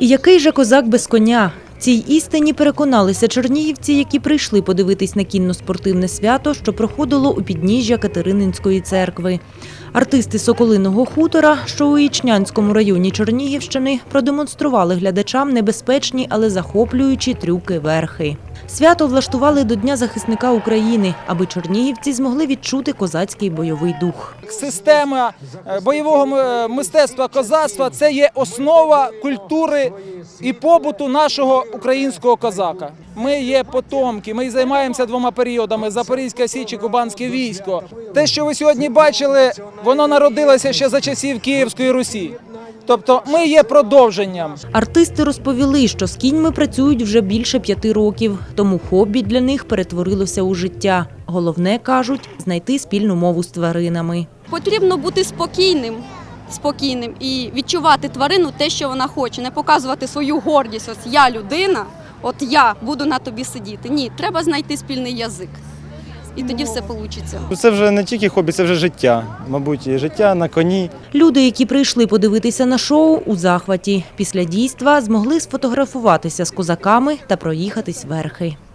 І який же козак без коня? Цій істині переконалися чернігівці, які прийшли подивитись на кінно-спортивне свято, що проходило у підніжжя Катерининської церкви. Артисти Соколиного хутора, що у Ічнянському районі Чернігівщини, продемонстрували глядачам небезпечні, але захоплюючі трюки верхи. Свято влаштували до Дня захисника України, аби чернігівці змогли відчути козацький бойовий дух. Система е, бойового мистецтва козацтва це є основа культури і побуту нашого українського козака. Ми є потомки, ми займаємося двома періодами: Запорізька Січ і Кубанське військо. Те, що ви сьогодні бачили, воно народилося ще за часів Київської Русі. Тобто ми є продовженням. Артисти розповіли, що з кіньми працюють вже більше п'яти років, тому хобі для них перетворилося у життя. Головне кажуть знайти спільну мову з тваринами. Потрібно бути спокійним, спокійним і відчувати тварину те, що вона хоче, не показувати свою гордість. Ось я людина, от я буду на тобі сидіти. Ні, треба знайти спільний язик. І тоді все вийде. Це вже не тільки хобі, це вже життя. Мабуть, і життя на коні. Люди, які прийшли подивитися на шоу, у захваті. Після дійства змогли сфотографуватися з козаками та проїхатись верхи.